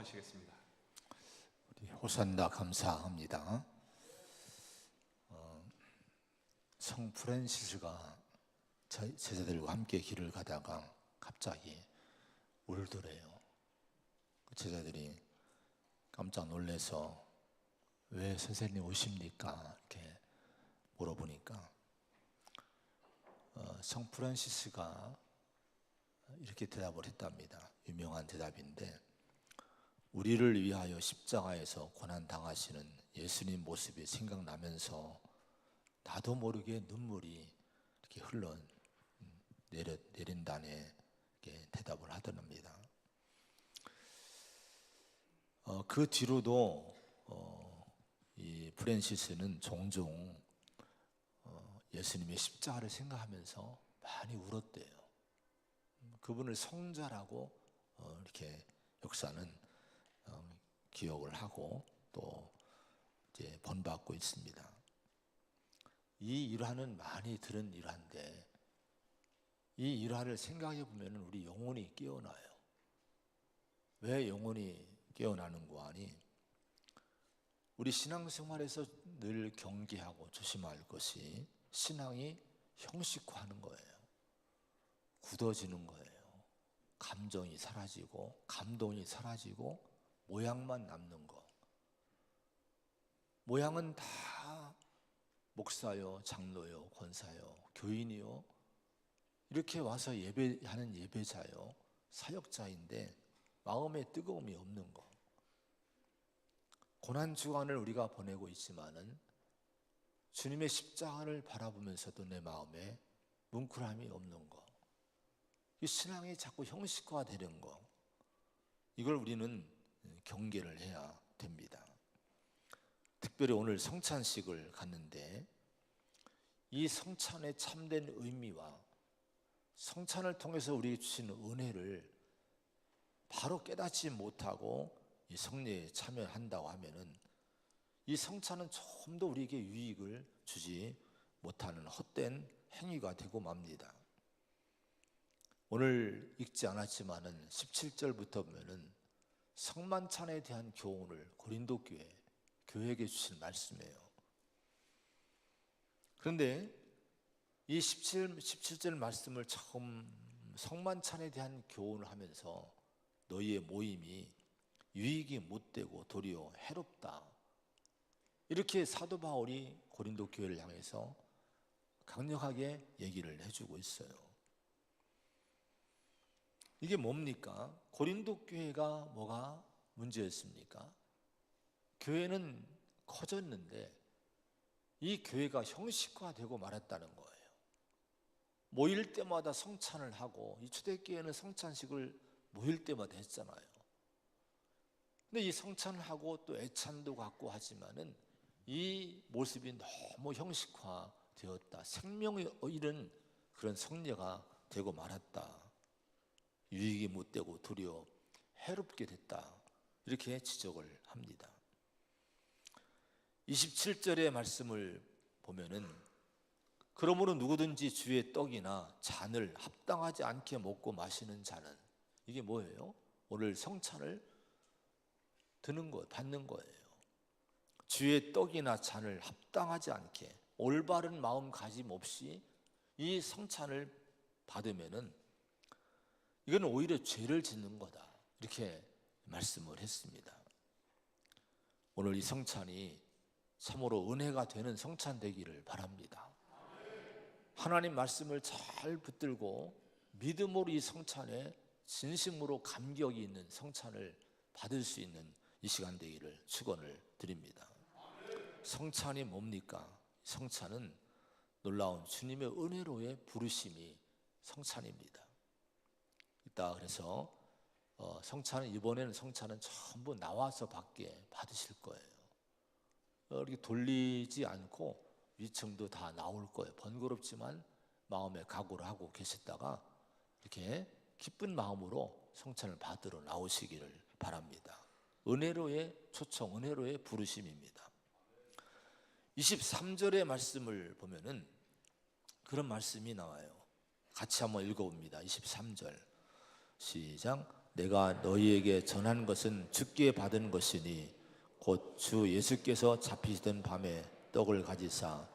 기도하시겠습니다. 우리 호산나 감사합니다. 어, 성 프란시스가 저- 제자들과 함께 길을 가다가 갑자기 울더래요. 그 제자들이 깜짝 놀래서 왜 선생님 오십니까? 이렇게 물어보니까 어, 성 프란시스가 이렇게 대답을 했답니다. 유명한 대답인데 우리를 위하여 십자가에서 고난 당하시는 예수님 모습이 생각나면서 나도 모르게 눈물이 이렇게 흘러 음, 내려 내린다네 이렇게 대답을 하더랍니다. 어, 그 뒤로도 어, 이 프랜시스는 종종 어, 예수님의 십자가를 생각하면서 많이 울었대요. 음, 그분을 성자라고 어, 이렇게 역사는 어, 기억을 하고 또 이제 본받고 있습니다. 이 일화는 많이 들은 일화인데 이 일화를 생각해 보면 우리 영혼이 깨어나요. 왜 영혼이 깨어나는 거 아니? 우리 신앙생활에서 늘 경계하고 조심할 것이 신앙이 형식화하는 거예요. 굳어지는 거예요. 감정이 사라지고 감동이 사라지고 모양만 남는 거. 모양은 다 목사요, 장로요, 권사요, 교인이요. 이렇게 와서 예배하는 예배자요, 사역자인데 마음에 뜨거움이 없는 거. 고난 주간을 우리가 보내고 있지만은 주님의 십자가를 바라보면서도 내 마음에 뭉클함이 없는 거. 이 신앙이 자꾸 형식화 되는 거. 이걸 우리는 경계를 해야 됩니다. 특별히 오늘 성찬식을 갔는데 이 성찬의 참된 의미와 성찬을 통해서 우리에게 주시는 은혜를 바로 깨닫지 못하고 이 성례에 참여한다고 하면은 이 성찬은 좀더 우리에게 유익을 주지 못하는 헛된 행위가 되고 맙니다. 오늘 읽지 않았지만은 17절부터 보면은 성만찬에 대한 교훈을 고린도 교회 교회에게 주신 말씀이에요. 그런데 이 17, 17절 말씀을 처음 성만찬에 대한 교훈을 하면서 너희의 모임이 유익이 못 되고 도리어 해롭다. 이렇게 사도 바울이 고린도 교회를 향해서 강력하게 얘기를 해주고 있어요. 이게 뭡니까? 고린도 교회가 뭐가 문제였습니까? 교회는 커졌는데 이 교회가 형식화되고 말았다는 거예요. 모일 때마다 성찬을 하고 이 초대교회는 성찬식을 모일 때마다 했잖아요. 근데 이 성찬을 하고 또 애찬도 갖고 하지만은 이 모습이 너무 형식화되었다. 생명을 잃은 그런 성례가 되고 말았다. 유익이 못 되고 도리어 해롭게 됐다. 이렇게 지적을 합니다. 27절의 말씀을 보면은 그러므로 누구든지 주의 떡이나 잔을 합당하지 않게 먹고 마시는 자는 이게 뭐예요? 오늘 성찬을 드는 거 받는 거예요. 주의 떡이나 잔을 합당하지 않게 올바른 마음가짐 없이 이 성찬을 받으면은 이건 오히려 죄를 짓는 거다. 이렇게 말씀을 했습니다. 오늘 이 성찬이 참으로 은혜가 되는 성찬 되기를 바랍니다. 하나님 말씀을 잘 붙들고 믿음으로 이 성찬에 진심으로 감격이 있는 성찬을 받을 수 있는 이 시간 되기를 축원을 드립니다. 성찬이 뭡니까? 성찬은 놀라운 주님의 은혜로의 부르심이 성찬입니다. 있다 그래서 어, 성찬은 이번에는 성찬은 전부 나와서 밖에 받으실 거예요. 어, 이렇게 돌리지 않고 위층도 다 나올 거예요. 번거롭지만 마음에 각오를 하고 계셨다가 이렇게 기쁜 마음으로 성찬을 받으러 나오시기를 바랍니다. 은혜로의 초청, 은혜로의 부르심입니다. 23절의 말씀을 보면은 그런 말씀이 나와요. 같이 한번 읽어봅니다. 23절. 시작. 내가 너희에게 전한 것은 죽게 받은 것이니 곧 주 예수께서 잡히시던 밤에 떡을 가지사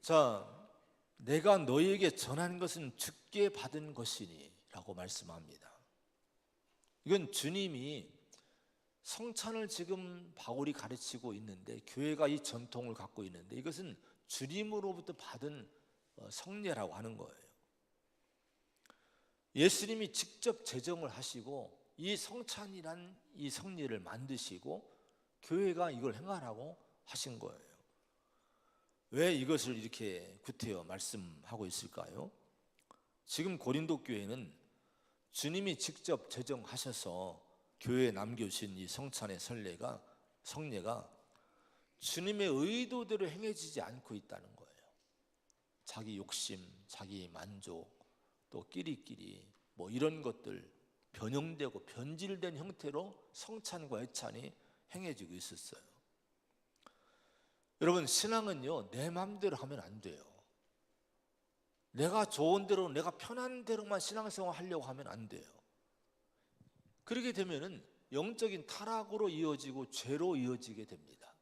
자 내가 너희에게 전한 것은 죽게 받은 것이니라고 말씀합니다. 이건 주님이 성찬을 지금 바울이 가르치고 있는데 교회가 이 전통을 갖고 있는데 이것은 주님으로부터 받은 어, 성례라고 하는 거예요. 예수님이 직접 제정을 하시고 이 성찬이란 이 성례를 만드시고 교회가 이걸 행하라고 하신 거예요. 왜 이것을 이렇게 구태여 말씀하고 있을까요? 지금 고린도 교회는 주님이 직접 제정하셔서 교회에 남겨주신 이 성찬의 설례가 성례가 주님의 의도대로 행해지지 않고 있다는 거예요. 자기 욕심, 자기 만족, 또 끼리끼리 뭐 이런 것들 변형되고 변질된 형태로 성찬과 애찬이 행해지고 있었어요. 여러분 신앙은요 내 마음대로 하면 안 돼요. 내가 좋은 대로 내가 편한 대로만 신앙생활 하려고 하면 안 돼요. 그렇게 되면은 영적인 타락으로 이어지고 죄로 이어지게 됩니다.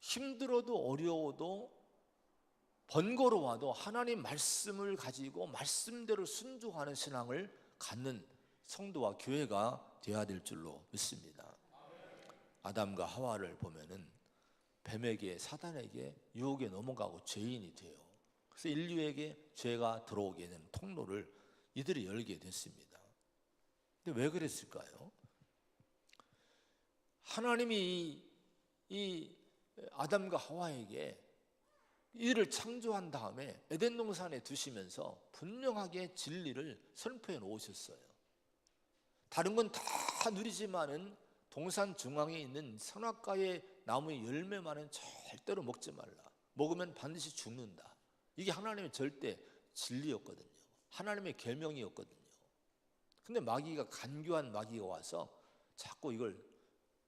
힘들어도 어려워도 번거로워도 하나님 말씀을 가지고 말씀대로 순종하는 신앙을 갖는 성도와 교회가 되어야 될 줄로 믿습니다. 아담과 하와를 보면은 뱀에게 사단에게 유혹에 넘어가고 죄인이 돼요. 그래서 인류에게 죄가 들어오게 되는 통로를 이들이 열게 됐습니다. 근데 왜 그랬을까요? 하나님이 이, 이 아담과 하와에게 이를 창조한 다음에 에덴 동산에 두시면서 분명하게 진리를 선포해 놓으셨어요. 다른 건 다 누리지만은 동산 중앙에 있는 선악과의 나무의 열매만은 절대로 먹지 말라. 먹으면 반드시 죽는다. 이게 하나님의 절대 진리였거든요. 하나님의 계명이었거든요. 근데 마귀가 간교한 마귀가 와서 자꾸 이걸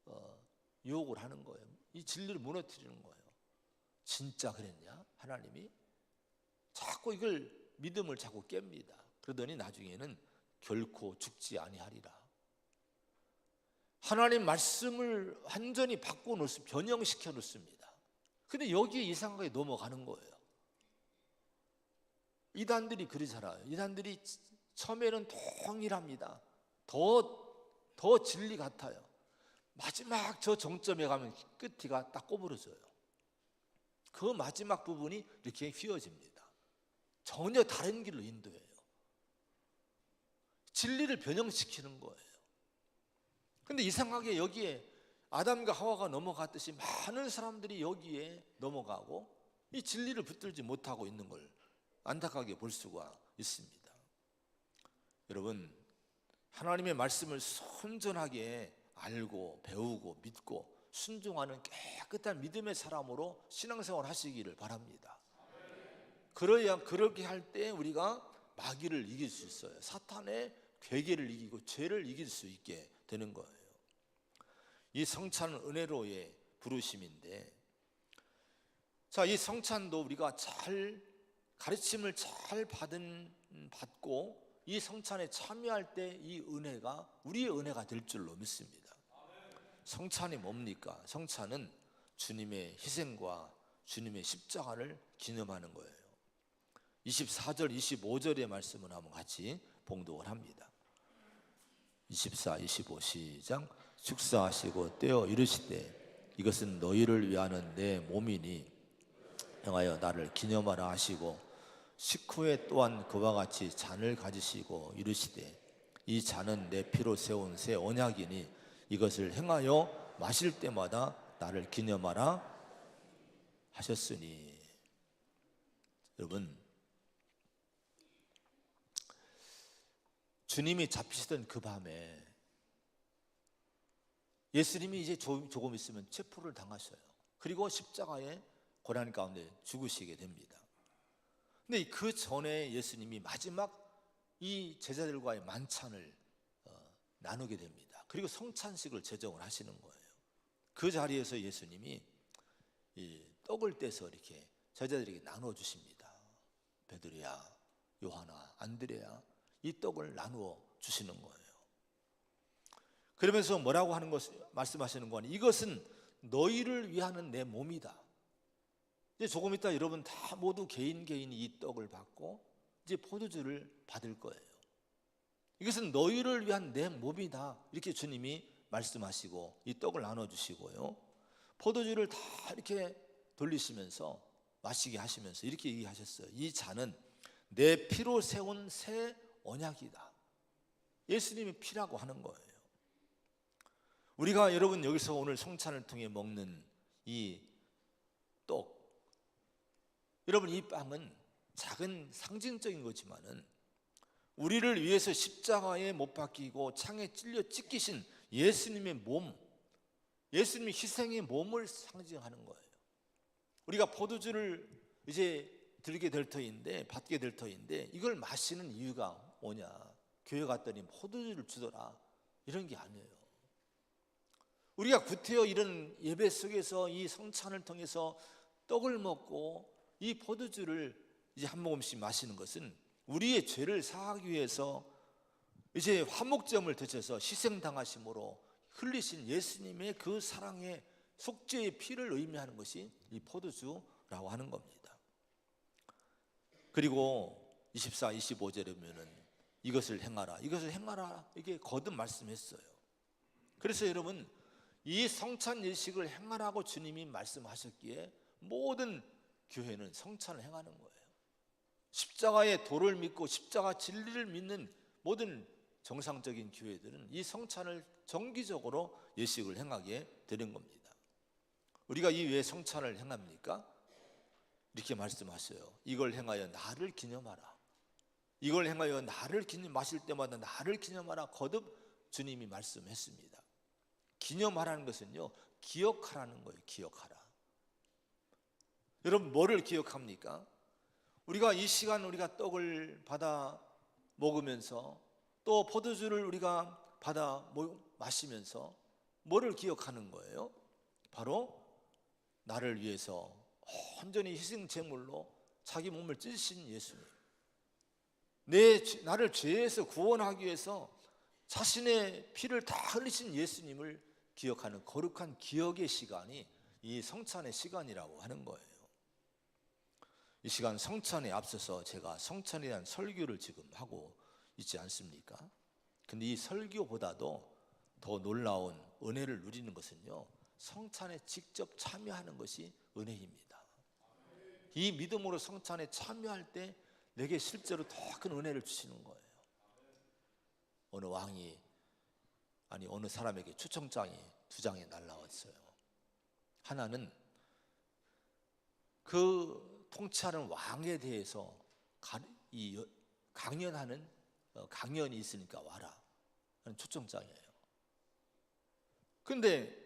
어, 유혹을 하는 거예요. 이 진리를 무너뜨리는 거예요. 진짜 그랬냐? 하나님이 자꾸 이걸 믿음을 자꾸 깹니다. 그러더니 나중에는 결코 죽지 아니하리라. 하나님 말씀을 완전히 바꿔 놓습 변형시켜 놓습니다. 근데 여기에 이상하게 넘어가는 거예요. 이단들이 그러잖아요. 이단들이 처음에는 동일합니다. 더, 더 진리 같아요. 마지막 저 정점에 가면 끝이가 딱 꼬부러져요. 그 마지막 부분이 이렇게 휘어집니다. 전혀 다른 길로 인도해요. 진리를 변형시키는 거예요. 근데 이상하게 여기에 아담과 하와가 넘어갔듯이 많은 사람들이 여기에 넘어가고 이 진리를 붙들지 못하고 있는 걸 안타깝게 볼 수가 있습니다. 여러분, 하나님의 말씀을 순전하게 알고 배우고 믿고 순종하는 깨끗한 믿음의 사람으로 신앙생활 하시기를 바랍니다. 그러야 그렇게 할 때 우리가 마귀를 이길 수 있어요. 사탄의 괴계를 이기고 죄를 이길 수 있게 되는 거예요. 이 성찬은 은혜로의 부르심인데 자, 이 성찬도 우리가 잘 가르침을 잘 받은 받고 이 성찬에 참여할 때 이 은혜가 우리의 은혜가 될 줄로 믿습니다. 성찬이 뭡니까? 성찬은 주님의 희생과 주님의 십자가를 기념하는 거예요. 24절, 25절의 말씀을 한번 같이 봉독을 합니다. 24, 25 시작. 축사하시고 떼어 이르시되 이것은 너희를 위하는 내 몸이니 행하여 나를 기념하라 하시고 식후에 또한 그와 같이 잔을 가지시고 이르시되 이 잔은 내 피로 세운 새 언약이니 이것을 행하여 마실 때마다 나를 기념하라 하셨으니 여러분 주님이 잡히시던 그 밤에 예수님이 이제 조금 있으면 체포를 당하셔요. 그리고 십자가에 고난 가운데 죽으시게 됩니다. 근데 그 전에 예수님이 마지막 이 제자들과의 만찬을 어, 나누게 됩니다. 그리고 성찬식을 제정을 하시는 거예요. 그 자리에서 예수님이 떡을 떼서 이렇게 제자들에게 나눠 주십니다. 베드로야, 요하나, 안드레야, 이 떡을 나누어 주시는 거예요. 그러면서 뭐라고 하는 것 말씀하시는 거니 이것은 너희를 위하는 내 몸이다. 이제 조금 있다 여러분 다 모두 개인 개인이 이 떡을 받고 이제 포도주를 받을 거예요. 이것은 너희를 위한 내 몸이다. 이렇게 주님이 말씀하시고 이 떡을 나눠 주시고요. 포도주를 다 이렇게 돌리시면서 마시게 하시면서 이렇게 얘기하셨어요. 이 잔은 내 피로 세운 새 언약이다. 예수님이 피라고 하는 거예요. 우리가 여러분 여기서 오늘 성찬을 통해 먹는 이 떡, 여러분 이 빵은 작은 상징적인 거지만은 우리를 위해서 십자가에 못 박히고 창에 찔려 찢기신 예수님의 몸, 예수님의 희생의 몸을 상징하는 거예요. 우리가 포도주를 이제 들게 될 터인데 받게 될 터인데 이걸 마시는 이유가 뭐냐? 교회 갔더니 포도주를 주더라 이런 게 아니에요. 우리가 구태여 이런 예배 속에서 이 성찬을 통해서 떡을 먹고 이 포도주를 이제 한 모금씩 마시는 것은 우리의 죄를 사하기 위해서 이제 화목점을 드셔서 희생당하심으로 흘리신 예수님의 그 사랑의 속죄의 피를 의미하는 것이 이 포도주라고 하는 겁니다. 그리고 24, 25절에 보면은 이것을 행하라. 이것을 행하라. 이게 거듭 말씀했어요. 그래서 여러분 이 성찬 예식을 행하라고 주님이 말씀하셨기에 모든 교회는 성찬을 행하는 거예요. 십자가의 도를 믿고 십자가 진리를 믿는 모든 정상적인 교회들은 이 성찬을 정기적으로 예식을 행하게 되는 겁니다. 우리가 이 왜 성찬을 행합니까? 이렇게 말씀하셔요. 이걸 행하여 나를 기념하라. 이걸 행하여 나를 기념 마실 때마다 나를 기념하라. 거듭 주님이 말씀했습니다. 기념하라는 것은요, 기억하라는 거예요. 기억하라. 여러분 뭐를 기억합니까? 우리가 이 시간 우리가 떡을 받아 먹으면서 또 포도주를 우리가 받아 마시면서 뭐를 기억하는 거예요? 바로 나를 위해서 온전히 희생 제물로 자기 몸을 찢으신 예수님. 내 나를 죄에서 구원하기 위해서 자신의 피를 다 흘리신 예수님을 기억하는 거룩한 기억의 시간이 이 성찬의 시간이라고 하는 거예요. 이 시간 성찬에 앞서서 제가 성찬에 대한 설교를 지금 하고 있지 않습니까? 근데 이 설교보다도 더 놀라운 은혜를 누리는 것은요, 성찬에 직접 참여하는 것이 은혜입니다. 이 믿음으로 성찬에 참여할 때 내게 실제로 더 큰 은혜를 주시는 거예요. 어느 왕이 아니 어느 사람에게 초청장이 두 장이 날라왔어요. 하나는 그 통치하는 왕에 대해서 이 강연하는 어, 강연이 있으니까 와라 초청장이에요. 근데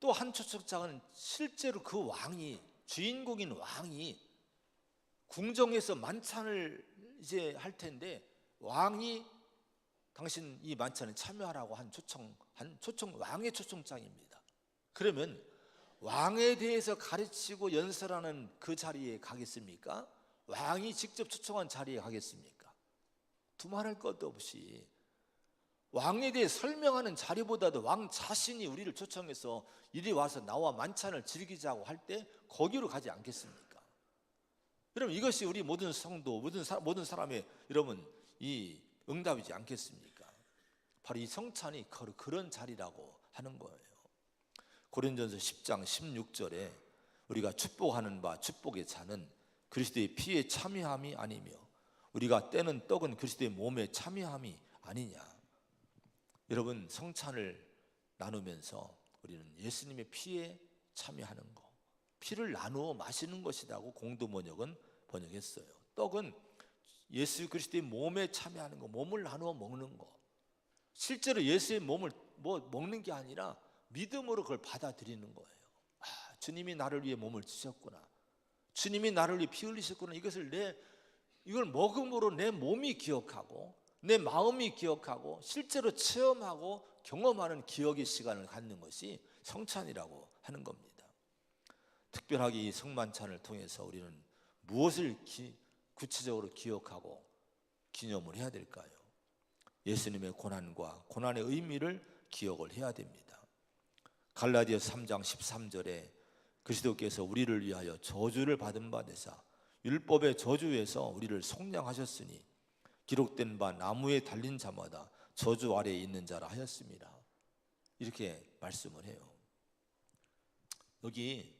또 한 초청장은 실제로 그 왕이 주인공인 왕이 궁정에서 만찬을 이제 할 텐데 왕이 당신 이 만찬에 참여하라고 한 초청 한 초청 왕의 초청장입니다. 그러면 왕에 대해서 가르치고 연설하는 그 자리에 가겠습니까? 왕이 직접 초청한 자리에 가겠습니까? 두말할 것도 없이 왕에 대해 설명하는 자리보다도 왕 자신이 우리를 초청해서 이리 와서 나와 만찬을 즐기자고 할 때 거기로 가지 않겠습니까? 여러분 이것이 우리 모든 성도 모든 사, 모든 사람의 여러분 이 응답이지 않겠습니까? 바로 이 성찬이 그런 자리라고 하는 거예요. 고린전서 10장 16절에 우리가 축복하는 바 축복의 잔은 그리스도의 피에 참여함이 아니며 우리가 떼는 떡은 그리스도의 몸에 참여함이 아니냐. 여러분 성찬을 나누면서 우리는 예수님의 피에 참여하는 거, 피를 나누어 마시는 것이라고 공도 번역은 번역했어요. 떡은 예수 그리스도의 몸에 참여하는 거, 몸을 나누어 먹는 거. 실제로 예수의 몸을 뭐 먹는 게 아니라 믿음으로 그걸 받아들이는 거예요. 아, 주님이 나를 위해 몸을 주셨구나. 주님이 나를 위해 피 흘리셨구나. 이것을 내 이걸 먹음으로 내 몸이 기억하고 내 마음이 기억하고 실제로 체험하고 경험하는 기억의 시간을 갖는 것이 성찬이라고 하는 겁니다. 특별하게 이 성만찬을 통해서 우리는 무엇을 기, 구체적으로 기억하고 기념을 해야 될까요? 예수님의 고난과 고난의 의미를 기억을 해야 됩니다. 갈라디아 3장 13절에 그리스도께서 우리를 위하여 저주를 받은 바 되사 율법의 저주에서 우리를 속량하셨으니 기록된 바 나무에 달린 자마다 저주 아래에 있는 자라 하였습니다. 이렇게 말씀을 해요. 여기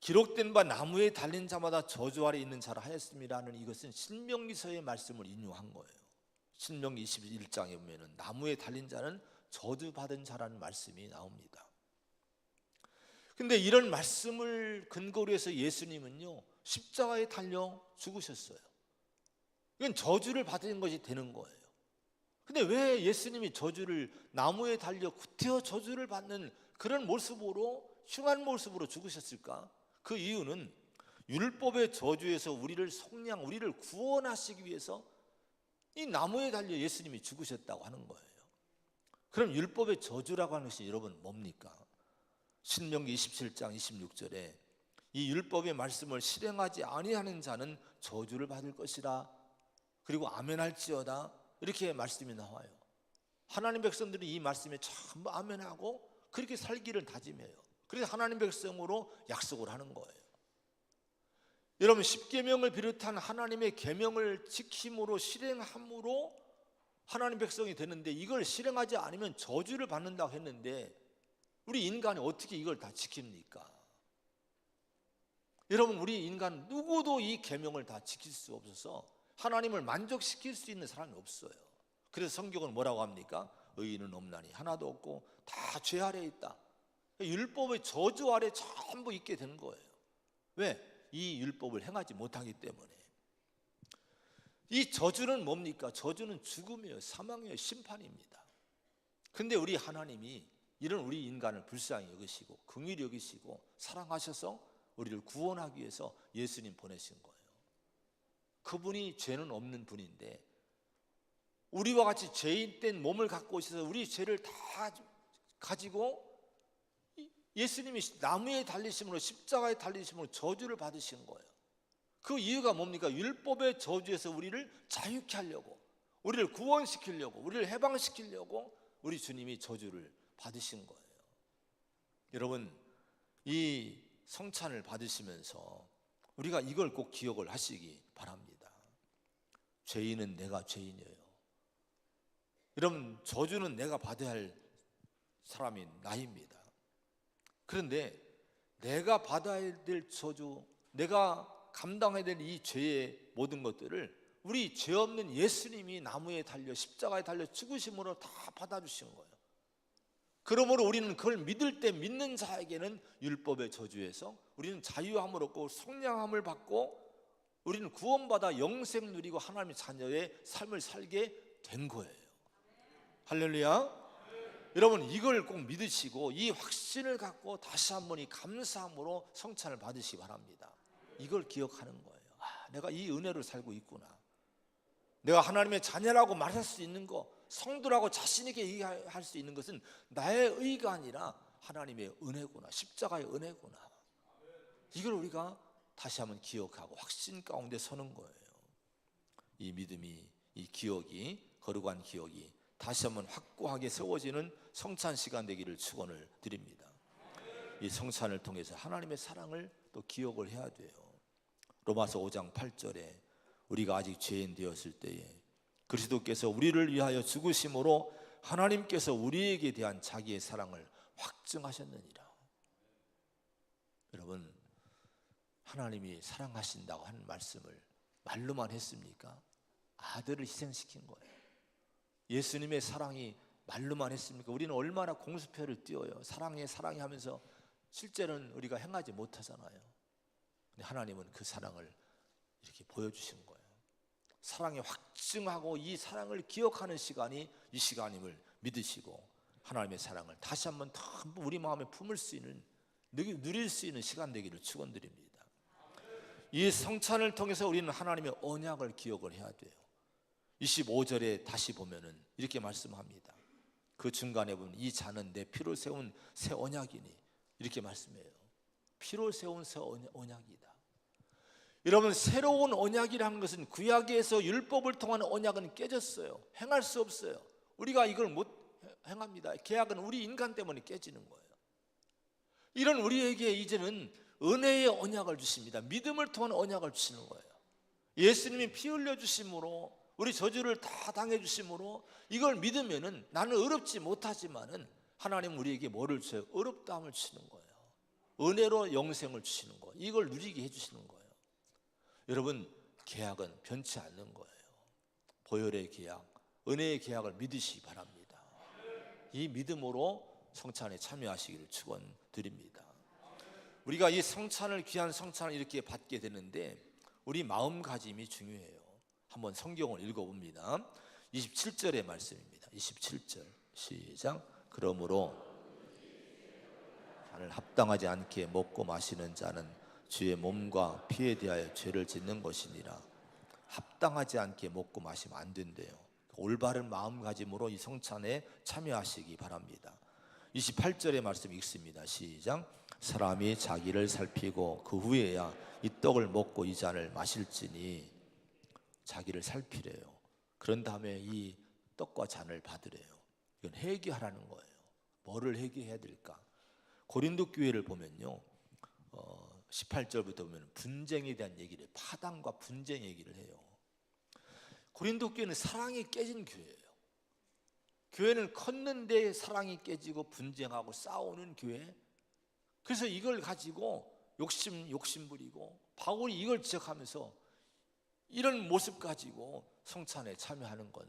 기록된 바 나무에 달린 자마다 저주 아래 있는 자라 하였습니다는 이것은 신명기서의 말씀을 인용한 거예요. 신명기 21장에 보면은 나무에 달린 자는 저주 받은 자라는 말씀이 나옵니다. 근데 이런 말씀을 근거로 해서 예수님은요 십자가에 달려 죽으셨어요. 이건 저주를 받은 것이 되는 거예요. 근데 왜 예수님이 저주를 나무에 달려 구태여 저주를 받는 그런 모습으로 흉한 모습으로 죽으셨을까? 그 이유는 율법의 저주에서 우리를 속량, 우리를 구원하시기 위해서 이 나무에 달려 예수님이 죽으셨다고 하는 거예요. 그럼 율법의 저주라고 하는 것이 여러분 뭡니까? 신명기 27장 26절에 이 율법의 말씀을 실행하지 아니하는 자는 저주를 받을 것이라 그리고 아멘할지어다 이렇게 말씀이 나와요. 하나님 백성들이 이 말씀에 전부 아멘하고 그렇게 살기를 다짐해요. 그래서 하나님 백성으로 약속을 하는 거예요. 여러분 십계명을 비롯한 하나님의 계명을 지킴으로 실행함으로 하나님 백성이 되는데 이걸 실행하지 않으면 저주를 받는다고 했는데 우리 인간이 어떻게 이걸 다 지킵니까? 여러분 우리 인간 누구도 이 계명을 다 지킬 수 없어서 하나님을 만족시킬 수 있는 사람이 없어요. 그래서 성경은 뭐라고 합니까? 의인은 없나니 하나도 없고 다 죄 아래에 있다. 율법의 저주 아래 전부 있게 되는 거예요. 왜? 이 율법을 행하지 못하기 때문에. 이 저주는 뭡니까? 저주는 죽음이에요. 사망이에요. 심판입니다. 근데 우리 하나님이 이런 우리 인간을 불쌍히 여기시고 긍휼히 여기시고 사랑하셔서 우리를 구원하기 위해서 예수님 보내신 거예요. 그분이 죄는 없는 분인데 우리와 같이 죄인된 몸을 갖고 오셔서 우리 죄를 다 가지고 예수님이 나무에 달리심으로 십자가에 달리심으로 저주를 받으신 거예요. 그 이유가 뭡니까? 율법의 저주에서 우리를 자유케 하려고, 우리를 구원시키려고, 우리를 해방시키려고 우리 주님이 저주를 받으신 거예요. 여러분, 이 성찬을 받으시면서 우리가 이걸 꼭 기억을 하시기 바랍니다. 죄인은 내가 죄인이에요. 여러분, 저주는 내가 받아야 할 사람이 나입니다. 그런데 내가 받아야 될 저주, 내가 감당해야 될 이 죄의 모든 것들을 우리 죄 없는 예수님이 나무에 달려 십자가에 달려 죽으심으로 다 받아주신 거예요. 그러므로 우리는 그걸 믿을 때 믿는 자에게는 율법의 저주에서 우리는 자유함을 얻고 속량함을 받고 우리는 구원받아 영생 누리고 하나님의 자녀의 삶을 살게 된 거예요. 할렐루야. 여러분 이걸 꼭 믿으시고 이 확신을 갖고 다시 한번 이 감사함으로 성찬을 받으시기 바랍니다. 이걸 기억하는 거예요. 아, 내가 이 은혜를 살고 있구나. 내가 하나님의 자녀라고 말할 수 있는 거, 성도라고 자신 있게 얘기할 수 있는 것은 나의 의가 아니라 하나님의 은혜구나. 십자가의 은혜구나. 이걸 우리가 다시 한번 기억하고 확신 가운데 서는 거예요. 이 믿음이 이 기억이 거룩한 기억이 다시 한번 확고하게 세워지는 성찬 시간 되기를 축원을 드립니다. 이 성찬을 통해서 하나님의 사랑을 또 기억을 해야 돼요. 로마서 5장 8절에 우리가 아직 죄인 되었을 때에 그리스도께서 우리를 위하여 죽으심으로 하나님께서 우리에게 대한 자기의 사랑을 확증하셨느니라. 여러분 하나님이 사랑하신다고 하는 말씀을 말로만 했습니까? 아들을 희생시킨 거예요. 예수님의 사랑이 말로만 했습니까? 우리는 얼마나 공수표를 띄워요. 사랑해 사랑해 하면서 실제는 우리가 행하지 못하잖아요. 근데 하나님은 그 사랑을 이렇게 보여주신 거예요. 사랑이 확증하고 이 사랑을 기억하는 시간이 이 시간임을 믿으시고 하나님의 사랑을 다시 한번 전부 우리 마음에 품을 수 있는 누릴 수 있는 시간 되기를 축원드립니다. 이 성찬을 통해서 우리는 하나님의 언약을 기억을 해야 돼요. 25절에 다시 보면은 이렇게 말씀합니다. 그 중간에 보면 이 잔은 내 피로 세운 새 언약이니 이렇게 말씀해요. 피로 세운 새 언약이다. 여러분 새로운 언약이라는 것은 구약에서 율법을 통한 언약은 깨졌어요. 행할 수 없어요. 우리가 이걸 못 행합니다. 계약은 우리 인간 때문에 깨지는 거예요. 이런 우리에게 이제는 은혜의 언약을 주십니다. 믿음을 통한 언약을 주시는 거예요. 예수님이 피 흘려 주심으로 우리 저주를 다 당해 주심으로 이걸 믿으면은 나는 어렵지 못하지만은 하나님 우리에게 뭐를 줘요? 어렵다함을 주시는 거예요. 은혜로 영생을 주시는 거. 이걸 누리게 해 주시는 거예요. 여러분 계약은 변치 않는 거예요. 보혈의 계약, 은혜의 계약을 믿으시기 바랍니다. 이 믿음으로 성찬에 참여하시기를 축원드립니다. 우리가 이 성찬을 귀한 성찬을 이렇게 받게 되는데 우리 마음가짐이 중요해요. 한번 성경을 읽어봅니다. 27절의 말씀입니다. 27절 시작. 그러므로 잔을 합당하지 않게 먹고 마시는 자는 주의 몸과 피에 대하여 죄를 짓는 것이니라. 합당하지 않게 먹고 마시면 안 된대요. 올바른 마음가짐으로 이 성찬에 참여하시기 바랍니다. 28절의 말씀 읽습니다. 시작. 사람이 자기를 살피고 그 후에야 이 떡을 먹고 이 잔을 마실지니 자기를 살피래요. 그런 다음에 이 떡과 잔을 받으래요. 이건 회개하라는 거예요. 뭐를 회개해야 될까? 고린도 교회를 보면요. 어, 18절부터 보면 분쟁에 대한 얘기를 파당과 분쟁 얘기를 해요. 고린도 교회는 사랑이 깨진 교회예요. 교회는 컸는데 사랑이 깨지고 분쟁하고 싸우는 교회. 그래서 이걸 가지고 욕심 욕심 부리고 바울이 이걸 지적하면서 이런 모습 가지고 성찬에 참여하는 건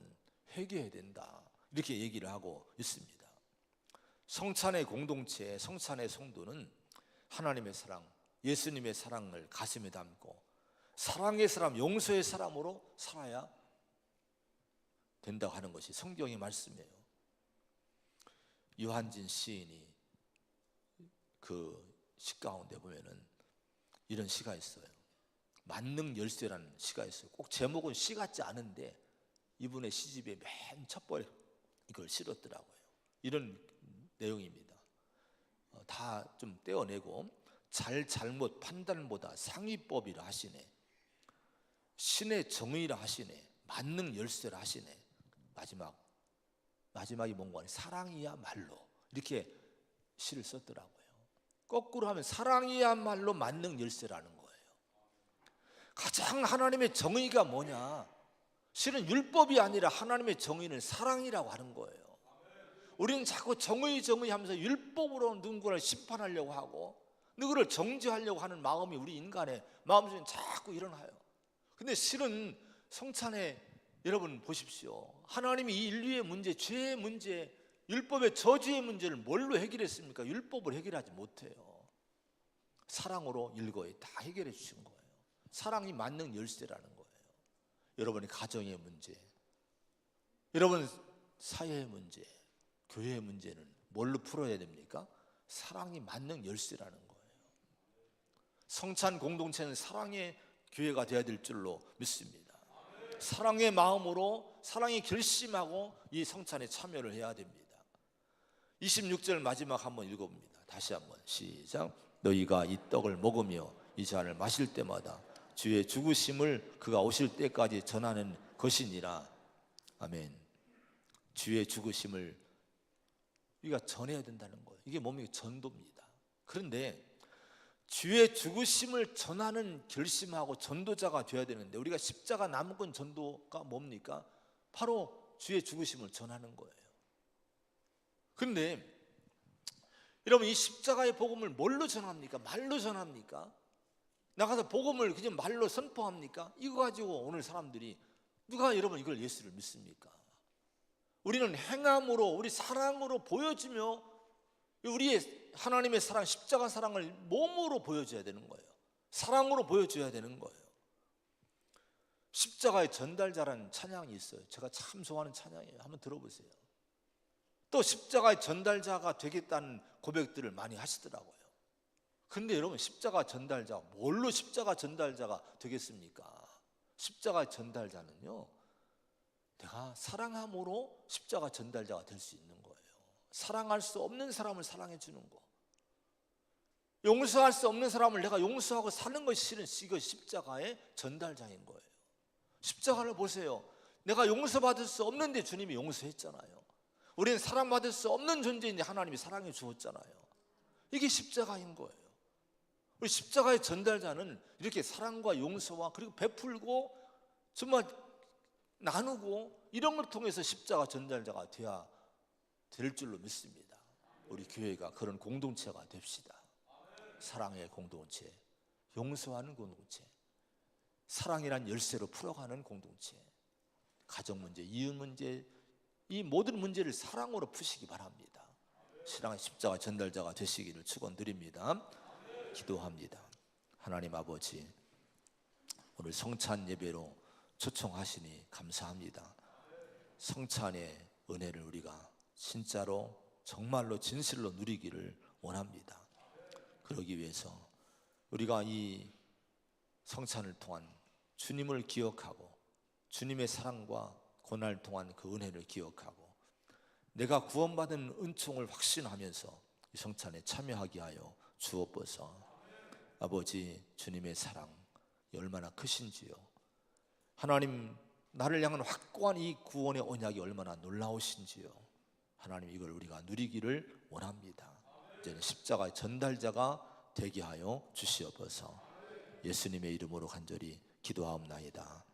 회개해야 된다. 이렇게 얘기를 하고 있습니다. 성찬의 공동체, 성찬의 성도는 하나님의 사랑, 예수님의 사랑을 가슴에 담고 사랑의 사람, 용서의 사람으로 살아야 된다고 하는 것이 성경의 말씀이에요. 유한진 시인이 그 시 가운데 보면은 이런 시가 있어요. 만능 열쇠라는 시가 있어요. 꼭 제목은 시 같지 않은데 이분의 시집에 맨 첫 번에 이걸 실었더라고요. 이런 내용입니다. 어, 다좀 떼어내고 잘 잘못 판단보다 상위법이라 하시네. 신의 정의라 하시네. 만능 열쇠라 하시네. 마지막 마지막이 뭔가 사랑이야말로 이렇게 시를 썼더라고요. 거꾸로 하면 사랑이야말로 만능 열쇠라는 거예요. 가장 하나님의 정의가 뭐냐? 실은 율법이 아니라 하나님의 정의는 사랑이라고 하는 거예요. 우리는 자꾸 정의 정의 하면서 율법으로 누군가를 심판하려고 하고 누구를 정죄하려고 하는 마음이 우리 인간의 마음속에 자꾸 일어나요. 근데 실은 성찬에 여러분 보십시오. 하나님이 이 인류의 문제, 죄의 문제, 율법의 저주의 문제를 뭘로 해결했습니까? 율법을 해결하지 못해요. 사랑으로 일거에 다 해결해 주신 거예요. 사랑이 만능 열쇠라는 거예요. 여러분의 가정의 문제, 여러분 사회의 문제, 교회의 문제는 뭘로 풀어야 됩니까? 사랑이 만능 열쇠라는 거예요. 성찬 공동체는 사랑의 교회가 되어야 될 줄로 믿습니다. 사랑의 마음으로 사랑이 결심하고 이 성찬에 참여를 해야 됩니다. 26절 마지막 한번 읽어봅니다. 다시 한번 시작. 너희가 이 떡을 먹으며 이 잔을 마실 때마다 주의 죽으심을 그가 오실 때까지 전하는 것이니라. 아멘. 주의 죽으심을 우리가 전해야 된다는 거예요. 이게 뭡니까? 전도입니다. 그런데 주의 죽으심을 전하는 결심하고 전도자가 되어야 되는데 우리가 십자가 남은 전도가 뭡니까? 바로 주의 죽으심을 전하는 거예요. 그런데 여러분 이 십자가의 복음을 뭘로 전합니까? 말로 전합니까? 나가서 복음을 그냥 말로 선포합니까? 이거 가지고 오늘 사람들이 누가 여러분 이걸 예수를 믿습니까? 우리는 행함으로 우리 사랑으로 보여주며 우리의 하나님의 사랑 십자가 사랑을 몸으로 보여줘야 되는 거예요. 사랑으로 보여줘야 되는 거예요. 십자가의 전달자라는 찬양이 있어요. 제가 참 좋아하는 찬양이에요. 한번 들어보세요. 또 십자가의 전달자가 되겠다는 고백들을 많이 하시더라고요. 근데 여러분 십자가 전달자 뭘로 십자가 전달자가 되겠습니까? 십자가 전달자는요. 내가 사랑함으로 십자가 전달자가 될 수 있는 거예요. 사랑할 수 없는 사람을 사랑해 주는 거. 용서할 수 없는 사람을 내가 용서하고 사는 것이 실은 이거 십자가의 전달장인 거예요. 십자가를 보세요. 내가 용서받을 수 없는데 주님이 용서했잖아요. 우리는 사랑받을 수 없는 존재인데 하나님이 사랑해 주었잖아요. 이게 십자가인 거예요. 우리 십자가의 전달자는 이렇게 사랑과 용서와 그리고 베풀고 정말 나누고 이런 걸 통해서 십자가 전달자가 돼야 될 줄로 믿습니다. 우리 교회가 그런 공동체가 됩시다. 사랑의 공동체, 용서하는 공동체, 사랑이란 열쇠로 풀어가는 공동체, 가정 문제, 이웃 문제, 이 모든 문제를 사랑으로 푸시기 바랍니다. 신앙의 십자가 전달자가 되시기를 축원드립니다. 기도합니다. 하나님 아버지, 오늘 성찬 예배로 초청하시니 감사합니다. 성찬의 은혜를 우리가 진짜로 정말로 진실로 누리기를 원합니다. 그러기 위해서 우리가 이 성찬을 통한 주님을 기억하고 주님의 사랑과 고난을 통한 그 은혜를 기억하고 내가 구원받은 은총을 확신하면서 이 성찬에 참여하게 하여 주옵소서. 아버지 주님의 사랑 얼마나 크신지요. 하나님 나를 향한 확고한 이 구원의 언약이 얼마나 놀라우신지요. 하나님 이걸 우리가 누리기를 원합니다. 이제는 십자가의 전달자가 되게 하여 주시옵소서. 예수님의 이름으로 간절히 기도하옵나이다.